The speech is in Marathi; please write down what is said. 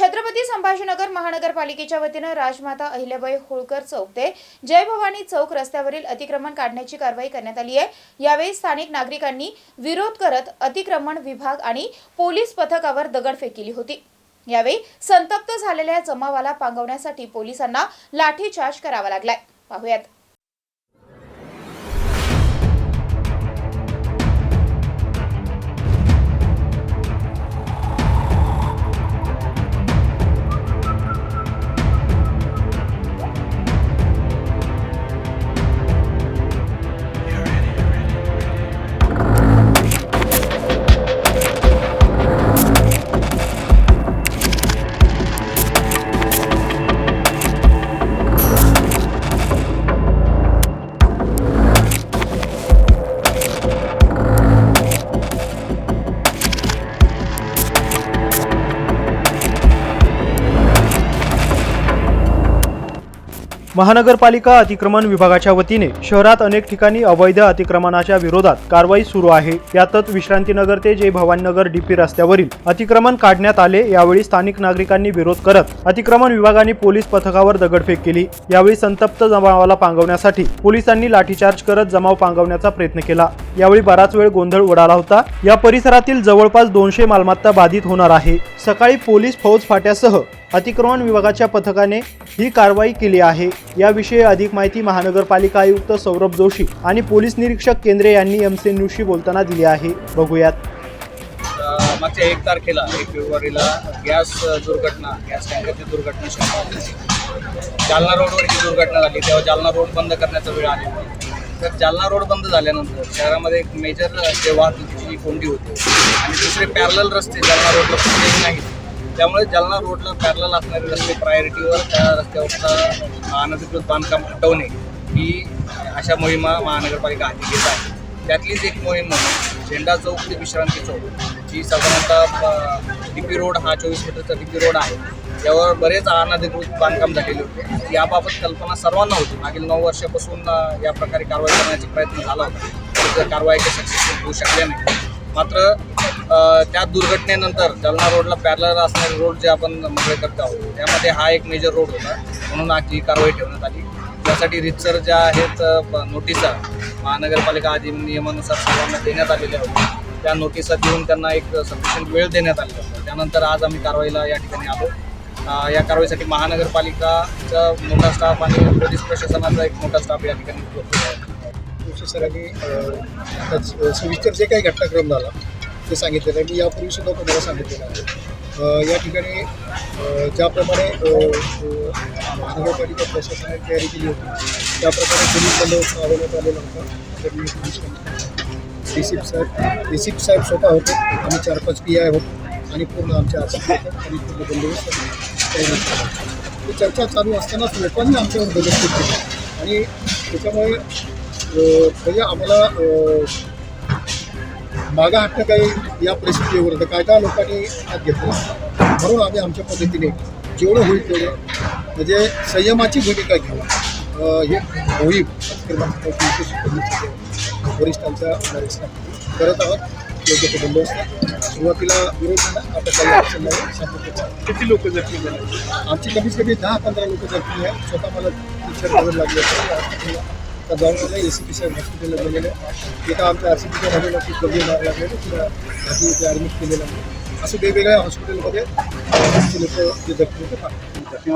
छत्रपती संभाजीनगर महानगरपालिकेच्या वतीनं राजमाता अहिल्याबाई होळकर चौक ते जय भवानी चौक रस्त्यावरील अतिक्रमण काढण्याची कारवाई करण्यात आली आहे. यावेळी स्थानिक नागरिकांनी विरोध करत अतिक्रमण विभाग आणि पोलीस पथकावर दगडफेक केली होती. यावेळी संतप्त झालेल्या जमावाला पांगवण्यासाठी पोलिसांना लाठीचार्ज करावा लागलाय. पाहुयात. महानगरपालिका अतिक्रमण विभागाच्या वतीने शहरात अनेक ठिकाणी अवैध अतिक्रमणाच्या विरोधात कारवाई सुरू आहे. यातच विश्रांतीनगर ते जय भवानीनगर डीपी रस्त्यावरील अतिक्रमण काढण्यात आले. यावेळी स्थानिक नागरिकांनी विरोध करत अतिक्रमण विभागाने पोलीस पथकावर दगडफेक केली. यावेळी संतप्त जमावाला पांगवण्यासाठी पोलिसांनी लाठीचार्ज करत जमाव पांगवण्याचा प्रयत्न केला. यावेळी बराच वेळ गोंधळ उडाला होता. या परिसरातील जवळपास दोनशे मालमत्ता बाधित होणार आहे. सकाळी पोलीस फौज फाट्यासह अतिक्रमण विभागाच्या पथकाने ही कारवाई केली आहे. याविषयी अधिक माहिती महानगरपालिका आयुक्त सौरभ जोशी आणि पोलीस निरीक्षक केंद्रे यांनी एमसी न्यूजशी बोलताना दिली आहे. बघूयात. मागच्या एक तारखेला एक फेब्रुवारीला गॅस दुर्घटना गॅस टँकरची दुर्घटना जालना रोडवरची दुर्घटना झाली. तेव्हा जालना रोड बंद करण्याचा वेळ आलेला तर जालना रोड बंद झाल्यानंतर शहरामध्ये एक मेजर जे वाहतुकीची कोंडी होती आणि दुसरे पॅरल रस्ते जालना रोडला कुठलेही नाहीत. त्यामुळे जालना रोडला पॅरल असणारे रस्ते प्रायोरिटीवर त्या रस्त्यावरचा अनधिकृत बांधकाम हटवणे ही अशा मोहिमा महानगरपालिका हाती घेत आहे. त्यातलीच एक मोहीम म्हणून झेंडा चौक ते विश्रांती चौक जी साधारणतः डी पी रोड हा चोवीस मीटरचा डी पी रोड आहे. त्यावर बरेच अनधिकृत बांधकाम झालेले होते. याबाबत कल्पना सर्वांना होती. मागील नऊ वर्षापासून या प्रकारे कारवाई करण्याचा प्रयत्न झाला होता. तर कारवाई काही सक्सेसफुल होऊ शकल्या नाही मात्र त्या दुर्घटनेनंतर जालना रोडला पॅरलर असणारे रोड जे आपण मोकळे करत आहोत त्यामध्ये हा एक मेजर रोड होता. म्हणून आज ही कारवाई ठेवण्यात आली. त्यासाठी रितसर ज्या आहेत नोटिसा महानगरपालिका अधिनियमानुसार सर्वांना देण्यात आलेल्या होत्या. त्या नोटिसा देऊन त्यांना एक सफिशियंट वेळ देण्यात आलेला होता. त्यानंतर आज आम्ही कारवाईला या ठिकाणी आलो. या कारवाईसाठी महानगरपालिकाचा मोठा स्टाफ आणि पोलीस प्रशासनाचा एक मोठा स्टाफ या ठिकाणी उपलब्ध आहे. जोशी सरांनी अ, सविस्तर जे काही घटनाक्रम झाला ते सांगितलेलं आहे. मी यापूर्वी सुद्धा तुम्हाला सांगितलेलं आहे. या ठिकाणी ज्याप्रमाणे अ, महानगरपालिका प्रशासनाने तयारी केली होती त्याप्रकारे पोलीस बंदोबस्त लावण्यात आलेला होता. डी सी साहेब डी सी साहेब स्वतः होते. आम्ही चार पाच पी आय होतो. आणि पूर्ण आमच्या आणि पूर्ण बंदोबस्त तयारी चर्चा चालू असतानाच लोकांनी आमच्यावर बदल केली. आणि त्याच्यामुळे म्हणजे आम्हाला मागं हटणं काही या परिस्थितीवर काय काय लोकांनी हात घेतला म्हणून आम्ही आमच्या पद्धतीने जेवढं होईल तेवढं म्हणजे संयमाची भूमिका अ, हे होईल वरिष्ठांच्या करत आहोत. योग्य ते बंदोबस्त सुरुवातीला विरोध झाला, आता काही अडचण नाही. शांततेचा किती लोक जखमी झाले? आमची कमीत कमी दहा पंधरा लोक जखमी आहे स्वतः मला लागले होते आता जाऊन ए सी पी साहेब हॉस्पिटलला गेलेले. एका आमच्या आर सी पीच्या झालेलं खूप गंभीर मार लागलेलं तिला आधी ते ॲडमिट केलेलं आहे असं वेगवेगळ्या हॉस्पिटलमध्ये लोक जे जखमी होते